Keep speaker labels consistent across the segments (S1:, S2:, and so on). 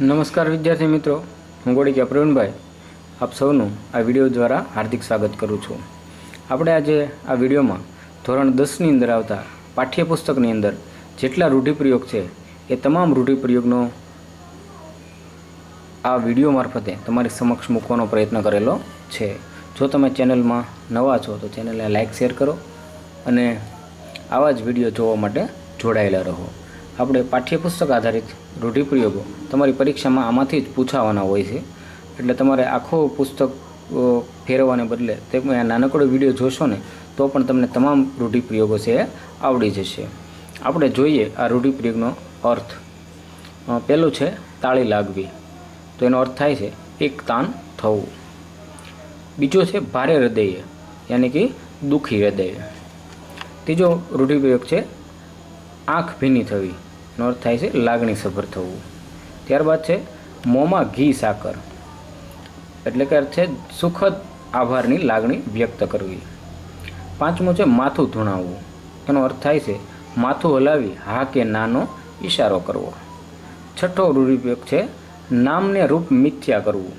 S1: નમસ્કાર વિદ્યાર્થી મિત્રો, હું ગોળીકા પ્રવીણભાઈ. આપ સૌનું આ વીડિયો દ્વારા હાર્દિક સ્વાગત કરું છું. આપણે આજે આ વિડીયોમાં ધોરણ દસની અંદર આવતા પાઠ્યપુસ્તકની અંદર જેટલા રૂઢિપ્રયોગ છે, એ તમામ રૂઢિપ્રયોગનો આ વીડિયો મારફતે તમારી સમક્ષ મૂકવાનો પ્રયત્ન કરેલો છે. જો તમે ચેનલમાં નવા છો, તો ચેનલને લાઇક શેર કરો અને આવા જ વીડિયો જોવા માટે જોડાયેલા રહો. આપણે પાઠ્યપુસ્તક આધારિત રૂઢિપ્રયોગો તમારી પરીક્ષામાં આમાંથી જ પૂછાવાના હોય છે. એટલે તમારે આખો પુસ્તક ફેરવવાને બદલે તમે આ નાનકડો વીડિયો જોશો ને, તો પણ તમને તમામ રૂઢિપ્રયોગો છે એ આવડી જશે. આપણે જોઈએ આ રૂઢિપ્રયોગનો અર્થ. પહેલું છે તાળી લાગવી. તો એનો અર્થ થાય છે એક તાન થવું. બીજો છે ભારે હૃદય, યાની કે દુઃખી હૃદયે. ત્રીજો રૂઢિપ્રયોગ છે આંખ ભીની થવી. એનો અર્થ થાય છે લાગણી સભર થવું. ત્યારબાદ છે મોંમાં ઘી, સાકર. એટલે કે અર્થ છે સુખદ આભારની લાગણી વ્યક્ત કરવી. પાંચમું છે માથું ધૂણાવવું. એનો અર્થ થાય છે માથું હલાવી હા કે નાનો ઈશારો કરવો. છઠ્ઠો રૂઢિપ્રયોગ છે નામને રૂપ મિથ્યા કરવું.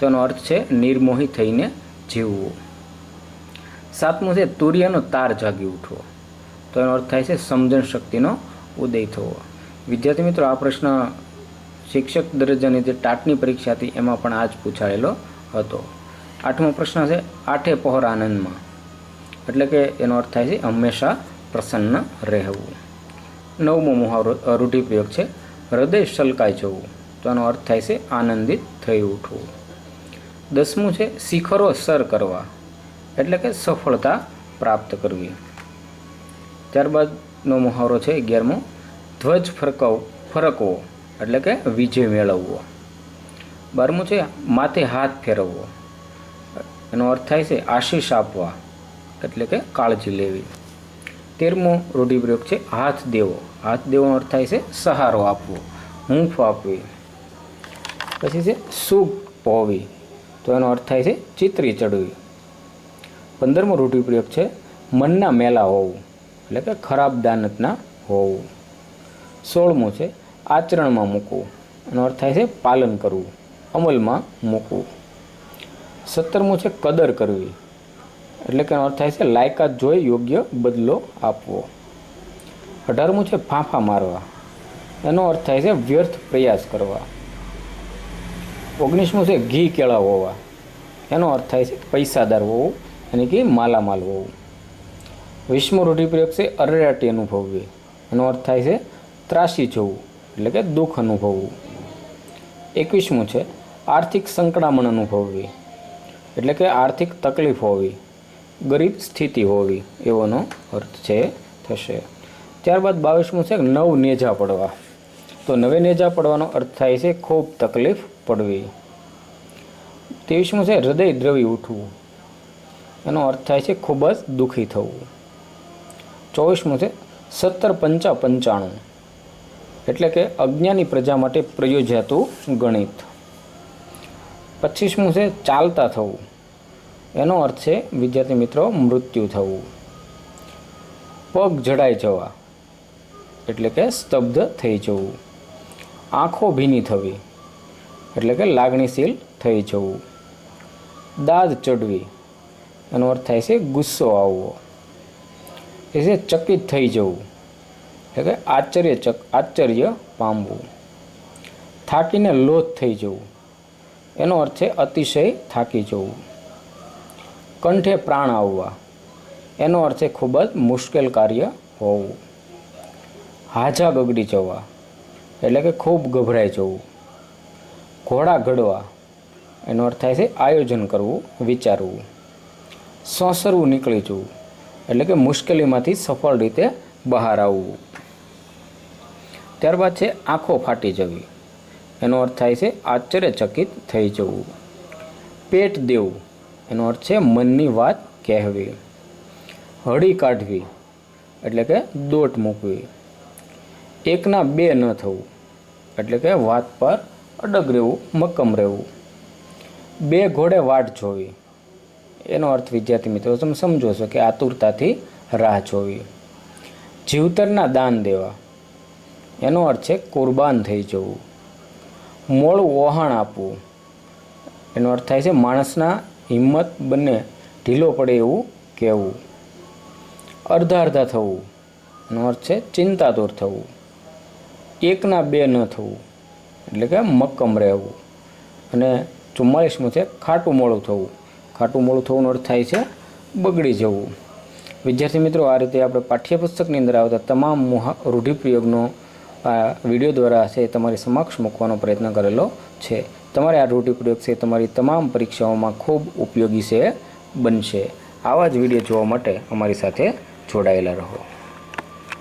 S1: તેનો અર્થ છે નિર્મોહી થઈને જીવવું. સાતમું છે તુર્યનો તાર જાગી ઉઠવો. તો એનો અર્થ થાય છે સમજણ શક્તિનો ઉદય થવો. વિદ્યાર્થી મિત્રો, આ પ્રશ્ન શિક્ષક દરજ્જાની જે ટાટની પરીક્ષા હતી, એમાં પણ આ જ પૂછાયેલો હતો. આઠમો પ્રશ્ન છે, આઠે પહોર આનંદમાં. એટલે કે એનો અર્થ થાય છે, હંમેશા પ્રસન્ન રહેવું. નવમો મુહાવરો રૂઢિપ્રયોગ છે, હૃદય સલકાઈ જવું. તો એનો અર્થ થાય છે, આનંદિત થઈ ઉઠવું. દસમું છે, શિખરો સર કરવા. એટલે કે સફળતા પ્રાપ્ત કરવી. ત્યારબાદનો મુહાવરો છે અગિયારમો. ધ્વજ ફરકવ, ફરકવો, એટલે કે વિજય મેળવવો. બારમું છે માથે હાથ ફેરવવો. એનો અર્થ થાય છે આશીષ આપવા, એટલે કે કાળજી લેવી. તેરમો રૂઢિપ્રયોગ છે હાથ દેવો. હાથ દેવાનો અર્થ થાય છે સહારો આપવો, હૂંફ આપવી. પછી છે સુખ પહોવી, તો એનો અર્થ થાય છે ચિત્રી ચડવી. પંદરમો રૂઢિપ્રયોગ છે મનના મેલા હોવું. એટલે કે ખરાબ દાનતના હોવું. સોળમું છે આચરણમાં મૂકવું. એનો અર્થ થાય છે પાલન કરવું. અમલમાં મૂકવું. સત્તરમું છે કદર કરવી. એટલે કે એનો અર્થ થાય છે લાયકાત જોઈ યોગ્ય બદલો આપવો. અઢારમું છે ફાંફા મારવા. એનો અર્થ થાય છે વ્યર્થ પ્રયાસ કરવા. ઓગણીસમું છે ઘી કેળા હોવા. એનો અર્થ થાય છે પૈસાદાર હોવું. અને કે માલામાલ હોવું. વિશ્વ રૂઢિપ્રયોગ છે અરેરાટી અનુભવવી. એનો અર્થ થાય છે ત્રાસી જવું, એટલે કે દુઃખ અનુભવવું. એકવીસમું છે આર્થિક સંકળામણ અનુભવવી, એટલે કે આર્થિક તકલીફ હોવી, ગરીબ સ્થિતિ હોવી, એવોનો અર્થ છે થશે. ત્યારબાદ બાવીસમું છે નવ નેજા પડવા. તો નવે નેજા પડવાનો અર્થ થાય છે ખૂબ તકલીફ પડવી. ત્રેવીસમું છે હૃદય દ્રવી ઉઠવું. એનો અર્થ થાય છે ખૂબ જ દુઃખી થવું. ચોવીસમું છે સત્તર પંચા પંચાણું. એટલે કે અજ્ઞાની પ્રજા માટે પ્રયોજાતું ગણિત. પચીસમું છે ચાલતા થવું. એનો અર્થ છે, વિદ્યાર્થી મિત્રો, મૃત્યુ થવું. પગ જડાઈ જવા. એટલે કે સ્તબ્ધ થઈ જવું. આંખો ભીની થવી. એટલે કે લાગણીશીલ થઈ જવું. દાદ ચડવી. એનો અર્થ થાય છે, ગુસ્સો આવવો. એ છે ચકિત થઈ જવું. એટલે કે આશ્ચર્ય ચક, આશ્ચર્ય પામવું. થાકીને લોથ થઈ જવું. એનો અર્થ છે અતિશય થાકી જવું. કંઠે પ્રાણ આવવા. એનો અર્થ છે ખૂબ જ મુશ્કેલ કાર્ય હોવું. હાજા ગગડી જવા. એટલે કે ખૂબ ગભરાઈ જવું. ઘોડા ઘડવા. એનો અર્થ થાય છે આયોજન કરવું, વિચારવું. સોસરવું નીકળી જવું. એટલે કે મુશ્કેલીમાંથી સફળ રીતે બહાર આવવું. ત્યારબાદ છે આંખો ફાટી જવી. એનો અર્થ થાય છે આશ્ચર્યચકિત થઈ જવું. પેટ દેવું. એનો અર્થ છે મનની વાત કહેવી. હળી કાઢવી. એટલે કે દોટ મૂકવી. એકના બે ન થવું. એટલે કે વાત પર અડગ રહેવું, મક્કમ રહેવું. બે ઘોડે વાટ જોવી. એનો અર્થ વિદ્યાર્થી મિત્રો, તમે સમજો છો કે આતુરતાથી રાહ જોવી. જીવતરના દાન દેવા. એનો અર્થ છે કુરબાન થઈ જવું. મોડું વહાણ આપવું. એનો અર્થ થાય છે માણસના હિંમત બંને ઢીલો પડે એવું કહેવું. અડધા અડધા થવું. એનો અર્થ છે ચિંતાતુર થવું. એકના બે ન થવું. એટલે કે મક્કમ રહેવું. અને ચુમ્માલીસમું છે ખાટું મોડું થવું. ખાટું મોડું થવાનો અર્થ થાય છે બગડી જવું. વિદ્યાર્થી મિત્રો, આ રીતે આપણે પાઠ્યપુસ્તકની અંદર આવતા તમામ રૂઢિપ્રયોગનો આ વીડિયો દ્વારા છે તમારી સમક્ષ મૂકવાનો પ્રયત્ન કરેલો છે. તમારે આ રૂઢિપ્રયોગ છે તમારી તમામ પરીક્ષાઓમાં ખૂબ ઉપયોગી છે, બનશે. આવા જ વીડિયો જોવા માટે અમારી સાથે જોડાયેલા રહો.